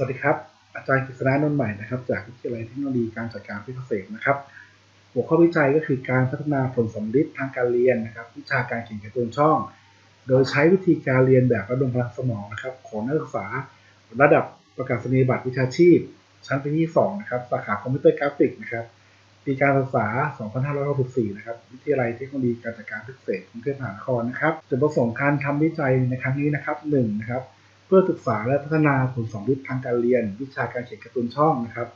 สวัสดีครับ อาจารย์กฤษณานนท์ใหม่นะครับ จากวิทยาลัยเทคโนโลยีการจัดการพิเศษนะครับ หัวข้อวิจัยก็คือการพัฒนาผลสำลิดทางการเรียนนะครับ วิชาการเขียนการ์ตูนช่อง โดยใช้วิธีการเรียนแบบระดมพลังสมองนะครับ ของนักศึกษา ระดับประกาศนียบัตรวิชาชีพ ชั้นปีที่2นะครับ สาขาคอมพิวเตอร์กราฟิกนะครับ ปีการศึกษา 2564 นะครับ วิทยาลัยเทคโนโลยีการจัดการพิเศษกรุงเทพมหานครนะครับ จุดประสงค์การทำวิจัยในครั้งนี้นะครับ1นะครับ เพื่อศึกษาและพัฒนาผลสำลิดทางการเรียน วิชาการเขียนการ์ตูนช่องนะครับ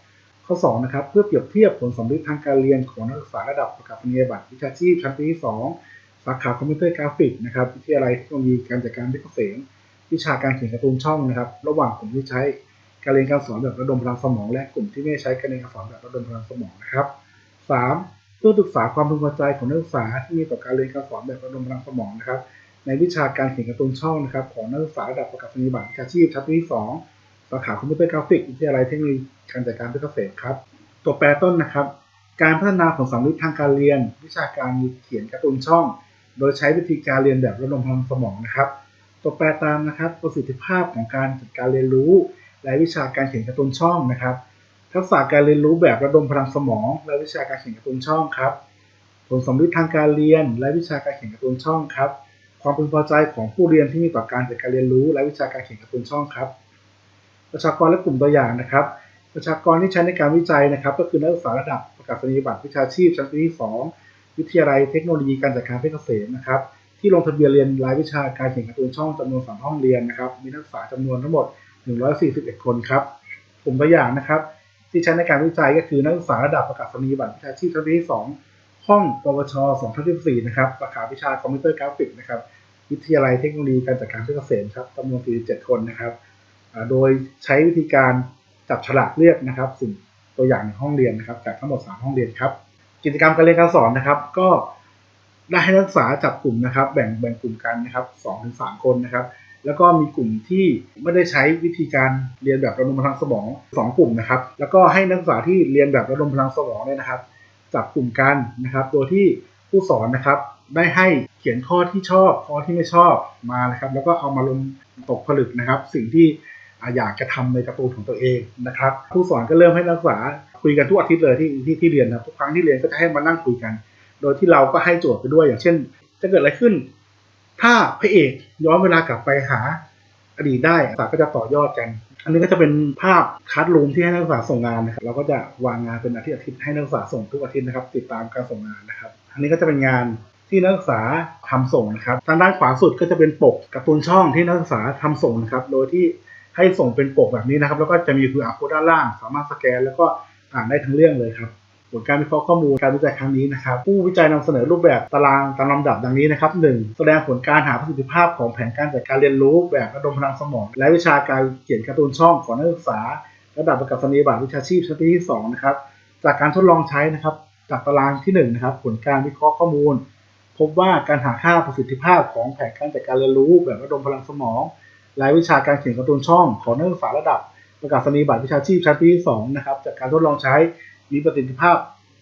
ข้อ2นะครับเพื่อเปรียบเทียบผลสำลิดทางการเรียนของนักศึกษาระดับประกาศนียบัตรวิชาชีพชั้นปีที่ 2 สาขาคอมพิวเตอร์กราฟิกนะครับวิทยาลัยเทคโนโลยีการจัดการพิเศษวิชาการเขียนการ์ตูนช่องนะครับ ระหว่างกลุ่มที่ใช้การเรียนการสอนแบบระดมพลังสมอง และกลุ่มที่ไม่ใช้การเรียนการสอนแบบระดมพลังสมองนะครับ 3. เพื่อศึกษาความพึงพอใจของนักศึกษาที่มีต่อการเรียนการสอนแบบระดมพลังสมองนะครับ ในวิชาการเขียนการ์ตูนช่องนะครับของนักศึกษาระดับประกาศนียบัตรวิชาชีพชั้นปีที่2สาขาคอมพิวเตอร์กราฟิกวิทยาลัยเทคโนโลยีการจัดการพิเศษครับ ตัวแปรต้นนะครับ การพัฒนาผลสำลิดทางการเรียน วิชาการเขียนการ์ตูนช่อง โดยใช้วิธีการเรียนแบบระดมพลังสมองนะครับ ตัวแปรตามนะครับประสิทธิภาพของการจัดการเรียนรู้ และวิชาการเขียนการ์ตูนช่องนะครับ ทักษะการเรียนรู้แบบระดมพลังสมอง และวิชาการเขียนการ์ตูนช่องครับ ผลสำลิดทางการเรียน และวิชาการเขียนการ์ตูนช่องครับ ความพึงพอใจของผู้เรียนที่มีต่อการจัดการเรียนรู้ และวิชาการเขียนการ์ตูนช่องครับ ประชากรและกลุ่มตัวอย่างนะครับ ประชากรที่ใช้ในการวิจัยนะครับ ก็คือนักศึกษาระดับประกาศนียบัตรวิชาชีพชั้นปีที่ 2 วิทยาลัยเทคโนโลยีการจัดการเพชรเกษมนะครับ ที่ลงทะเบียนเรียนรายวิชาการเขียนการ์ตูนช่องจำนวน 3 ห้องเรียนนะครับ มีนักศึกษาจำนวนทั้งหมด 141 คนครับ กลุ่มตัวอย่างนะครับ ที่ใช้ในการวิจัยก็คือนักศึกษาระดับประกาศนียบัตรวิชาชีพชั้นปีที่ 2 ห้องปวช 2014 นะครับ สาขาวิชาคอมพิวเตอร์กราฟิกนะครับ วิทยาลัยเทคโนโลยีการจัดการเพชรเกษมครับจำนวน 47 คนนะครับ โดยใช้วิธีการจับฉลากเลือกนะครับ สิ่งตัวอย่างในห้องเรียนนะครับ จากทั้งหมด 3 ห้องเรียนครับ กิจกรรมการเรียนการสอนนะครับ ก็ได้ให้นักศึกษาจับกลุ่มนะครับ แบ่งแบ่งกลุ่มกันนะครับ2-3ถึงคนนะครับ แล้วก็มีกลุ่มที่ไม่ได้ใช้วิธีการเรียนแบบระดมพลังสมอง 2 กลุ่มนะครับ แล้วก็ให้นักศึกษาที่เรียนแบบระดมพลังสมองเนี่ยนะครับ จับกลุ่มกันนะครับ โดยที่ผู้สอนนะครับได้ให้เขียนข้อที่ชอบข้อที่ไม่ชอบมานะครับ แล้วก็เอามาลงตกผลึกนะครับ สิ่งที่อยากจะทำในกร์ตูนของตัวเองนะครับ ผู้สอนก็เริ่มให้นักศึกษาคุยกันทุกอาทิตย์เลยที่ที่ที่เรียนนะทุกครั้งที่เรียนก็จะให้มานั่งคุยกัน โดยที่เราก็ให้โจทย์ไปด้วย อย่างเช่น จะเกิดอะไรขึ้น ถ้าพระเอกย้อนเวลากลับไปหาอดีตได้นักศึกษาก็จะต่อยอดกัน อันนี้ก็จะเป็นภาพคัดรูมที่ให้นักศึกษาส่งงานนะครับเราก็จะวางงานเป็นอาทิตย์อาทิตย์ให้นักศึกษาส่งทุกอาทิตย์นะครับ ติดตามการส่งงานนะครับ อันนี้ก็จะเป็นงานที่นักศึกษาทำส่งนะครับทางด้านขวาสุดก็จะเป็นปกการ์ตูนช่องที่นักศึกษาทำส่งนะครับโดยที่ให้ส่งเป็นปกแบบนี้นะครับ แล้วก็จะมีคืออาโคด้านล่าง สามารถสแกน แล้วก็อ่านได้ทั้งเรื่องเลยครับ ผลการวิเคราะห์ข้อมูลการวิจัยครั้งนี้นะครับผู้วิจัยนำเสนอรูปแบบตารางตามลำดับดังนี้นะครับ 1. แสดงผลการหาประสิทธิภาพของแผนการจัดการเรียนรู้แบบระดมพลังสมอง และวิชาการเขียนการ์ตูนช่องของนักศึกษา ระดับประกาศนียบัตรวิชาชีพชั้นปีที่2นะครับจากการทดลองใช้นะครับ จากตารางที่1นะครับผลการวิเคราะห์ข้อมูล พบว่าการหาค่าประสิทธิภาพของแผนการจัดการเรียนรู้แบบระดมพลังสมอง และวิชาการเขียนการ์ตูนช่อง ของนักศึกษาระดับประกาศนียบัตรวิชาชีพชั้นปีที่2นะครับจากการทดลองใช้ มีประสิทธิภาพ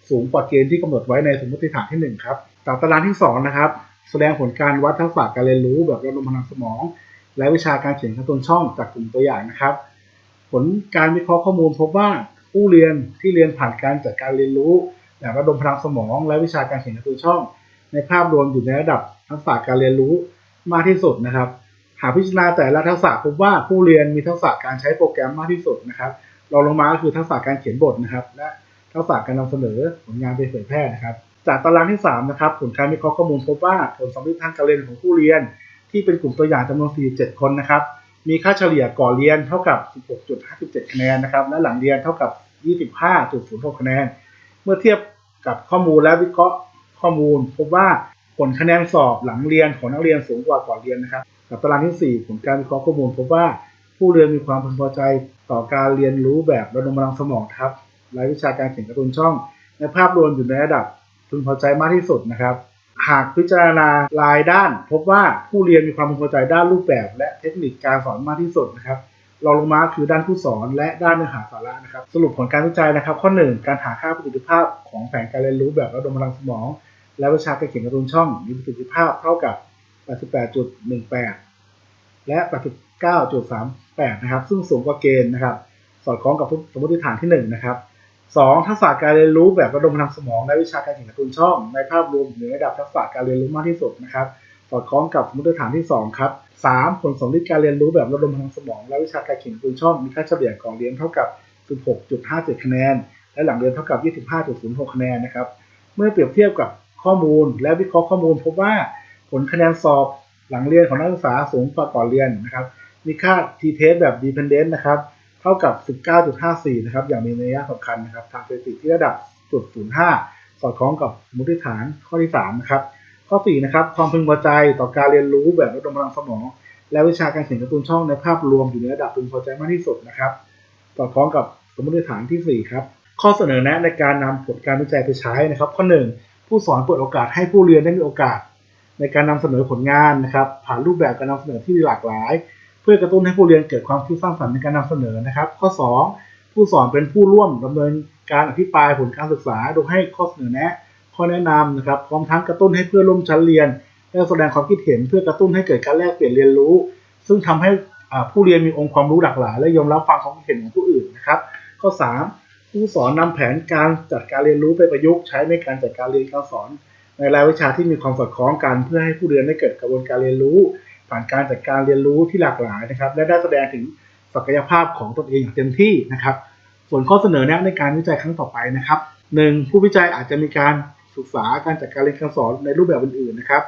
สูงกว่าเกณฑ์ที่กำหนดไว้ในสมมติฐานที่ 1 ครับจากตารางที่ 2 นะครับ แสดงผลการวัดทักษะการเรียนรู้แบบระดมพลังสมอง และวิชาการเขียนการ์ตูนช่องจากกลุ่มตัวอย่างนะครับ ผลการวิเคราะห์ข้อมูลพบว่าผู้เรียนที่เรียนผ่านการจัดการเรียนรู้แบบระดมพลังสมอง และวิชาการเขียนการ์ตูนช่อง ในภาพรวมอยู่ในระดับทักษะการเรียนรู้มากที่สุดนะครับ หากพิจารณาแต่ละทักษะพบว่าผู้เรียนมีทักษะการใช้โปรแกรมมากที่สุดนะครับรองลงมาก็คือทักษะการเขียนบทนะครับ และ กษะการนำเสนอผลงานไปเผยแพร่นะครับ จากตารางที่ 3 นะครับ ผลการวิเคราะห์ข้อมูลพบว่าผลสำลิดทางการเรียนของผู้เรียน ที่เป็นกลุ่มตัวอย่างจำนวน 47 คนนะครับ มีค่าเฉลี่ยก่อนเรียนเท่ากับ 16.57 คะแนนนะครับ และหลังเรียนเท่ากับ 25.06 คะแนน เมื่อเทียบกับข้อมูลและวิเคราะห์ข้อมูล พบว่าผลคะแนนสอบหลังเรียนของนักเรียนสูงกว่าก่อนเรียนนะครับ กับตารางที่ 4 ผลการวิเคราะห์ข้อมูล พบว่าผู้เรียนมีความพึงพอใจต่อการเรียนรู้แบบระดมพลังสมองครับ รายวิชาการเขียนการ์ตูนช่อง ในภาพรวมอยู่ในระดับพึงพอใจมากที่สุดนะครับ หากพิจารณารายด้าน พบว่าผู้เรียนมีความพึงพอใจด้านรูปแบบ และเทคนิคการสอนมากที่สุดนะครับรองลงมาคือด้านผู้สอนและด้านเนื้อหาสาระนะครับ สรุปผลการวิจัยนะครับ ข้อ 1 การหาค่าประสิทธิภาพของแผนการเรียนรู้แบบระดมพลังสมอง และวิชาการเขียนการ์ตูนช่องมีประสิทธิภาพเท่ากับ 88.18 และ 89.38 นะครับ ซึ่งสูงกว่าเกณฑ์นะครับ สอดคล้องกับสมมติฐานที่หนึ่งนะครับ สองทักษะการเรียนรู้แบบระดมพลังสมองและวิชาการเขียนการ์ตูนช่อง ในภาพรวมอยู่ในระดับทักษะการเรียนรู้มากที่สุดนะครับสอดคล้องกับสมมติฐานที่ 2 ครับ 3. ผลสมฤทธิ์การเรียนรู้แบบระดมพลังสมอง และวิชาการเขียนปืนช่องมีค่าเฉลี่ยก่อนเรียนเท่ากับ 16.57 คะแนน และหลังเรียนเท่ากับ 25.06 คะแนนนะครับเมื่อเปรียบเทียบกับข้อมูล และวิเคราะห์ข้อมูล พบว่าผลคะแนนสอบหลังเรียนของนักศึกษาสูงกว่าก่อนเรียนนะครับมีค่า t-test แบบ dependent นะครับ เท่ากับ 19.54 นะครับ อย่างมีนัยสำคัญนะครับ ทางสถิติที่ระดับ0.05 สอดคล้องกับสมมติฐานข้อที่ 3 นะครับ ข้อ 4 นะครับ ความพึงพอใจต่อการเรียนรู้แบบระดมพลังสมอง และวิชาการเขียนการ์ตูนช่องในภาพรวมอยู่ในระดับพึงพอใจมากที่สุดนะครับ สอดคล้องกับสมมติฐานทีสี่4 ครับ ข้อเสนอแนะในการนำผลการวิจัยไปใช้นะครับ ข้อ 1 ผู้สอนเปิดโอกาสให้ผู้เรียนได้มีโอกาส ในการนำเสนอผลงานนะครับ ผ่านรูปแบบการนำเสนอที่หลากหลาย พื่อกระตุ้นให้ผู้เรียนเกิดความคิดสร้างสรรค์ในการนำเสนอนะครับ ข้อ 2 ผู้สอนเป็นผู้ร่วมดำเนินการอภิปรายผลการศึกษาโดยให้ข้อเสนอแนะข้อแนะนำนะครับพร้อมทั้งกระตุ้นให้เพื่อนร่วมชั้นเรียนได้แสดงความคิดเห็นเพื่อกระตุ้นให้เกิดการแลกเปลี่ยนเรียนรู้ ซึ่งทำให้ผู้เรียนมีองค์ความรู้หลากหลาย และยอมรับฟังความคิดเห็นของผู้อื่นนะครับ ข้อ 3 ผู้สอนนำแผนการจัดการเรียนรู้ไปประยุกต์ใช้ในการจัดการเรียนการสอน ในรายวิชาที่มีความสอดคล้องกัน เพื่อให้ผู้เรียนได้เกิดกระบวนการเรียนรู้ ผ่านการจัดการเรียนรู้ที่หลากหลายนะครับ และได้แสดงถึงศักยภาพของตนเองอย่างเต็มที่นะครับ ส่วนข้อเสนอแนะในการวิจัยครั้งต่อไปนะครับ 1. ผู้วิจัยอาจจะมีการศึกษาการจัดการเรียนการสอนในรูปแบบอื่นๆนะครับ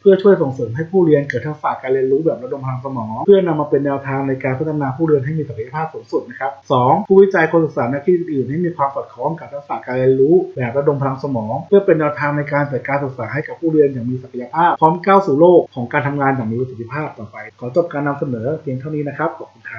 เพื่อช่วยส่งเสริมให้ผู้เรียนเกิดทักษะการเรียนรู้แบบระดมพลังสมอง เพื่อนำมาเป็นแนวทางในการพัฒนาผู้เรียนให้มีศักยภาพสูงสุดนะครับ 2. ผู้วิจัยคนศึกษาในที่อื่นๆให้มีความสอดคล้องกับทักษะการเรียนรู้ แบบระดมพลังสมอง เพื่อเป็นแนวทางในการจัดการศึกษาให้กับผู้เรียนอย่างมีศักยภาพ พร้อมก้าวสู่โลกของการทำงานอย่างมีประสิทธิภาพต่อไป ขอจบการนำเสนอเพียงเท่านี้นะครับขอบคุณครับ